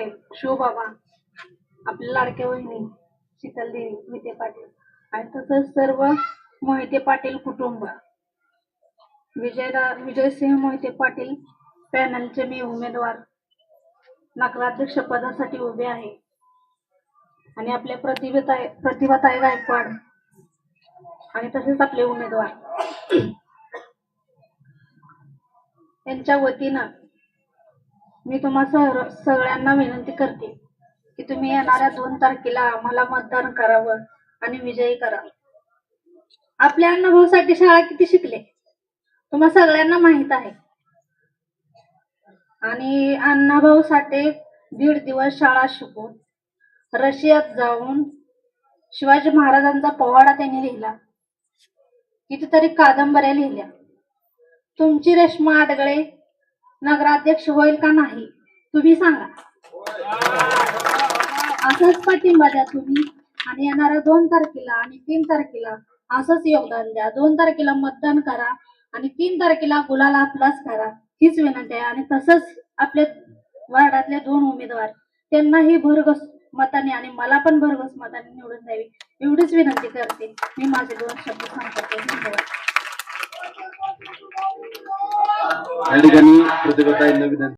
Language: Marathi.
साहेब शिवबाबा आपल्या लाडक्या वहिनी शीतल देवी पाटील. आणि तसंच सर्व मोहिते पाटील कुटुंब. विजयदा विजयसिंह मोहिते पाटील पॅनलचे मी उमेदवार. नगराध्यक्ष पदासाठी उभे आहे. आणि आपल्या प्रतिभाताई प्रतिभाताई गायकवाड. आणि तसेच आपले उमेदवार. यांच्या वतीनं मी तुम्हा सर सगळ्यांना विनंती करते की तुम्ही येणाऱ्या दोन तारखेला आम्हाला मतदान करावं आणि विजयी करावं आपल्या अण्णाभाऊसाठी शाळा किती शिकले? तुम्हा सगळ्यांना माहीत आहे. आणि अण्णाभाऊ साठे दीड दिवस शाळा शिकून रशियात जाऊन शिवाजी महाराजांचा पोवाडा त्यांनी लिहिला. कितीतरी कादंबऱ्या लिहिल्या. तुमची रेश्मा आडगळे नगराध्यक्ष होईल का नाही तुम्ही सांगा. असंच पाठिंबा द्या तुम्ही. आणि येणाऱ्या दोन तारखेला आणि तीन तारखेला असंच योगदान द्या. दोन तारखेला मतदान करा आणि तीन तारखेला गुलाला आपलाच करा. हीच विनंती आहे. आणि तसंच आपले वार्डातले दोन उमेदवार त्यांनाही भरघोस मताने आणि मला पण भरघोस मताने निवडून द्यावी. एवढीच विनंती करते. मी माझे दोन शब्द सांगते. या ठिकाणी प्रतिभाताईंना विनंती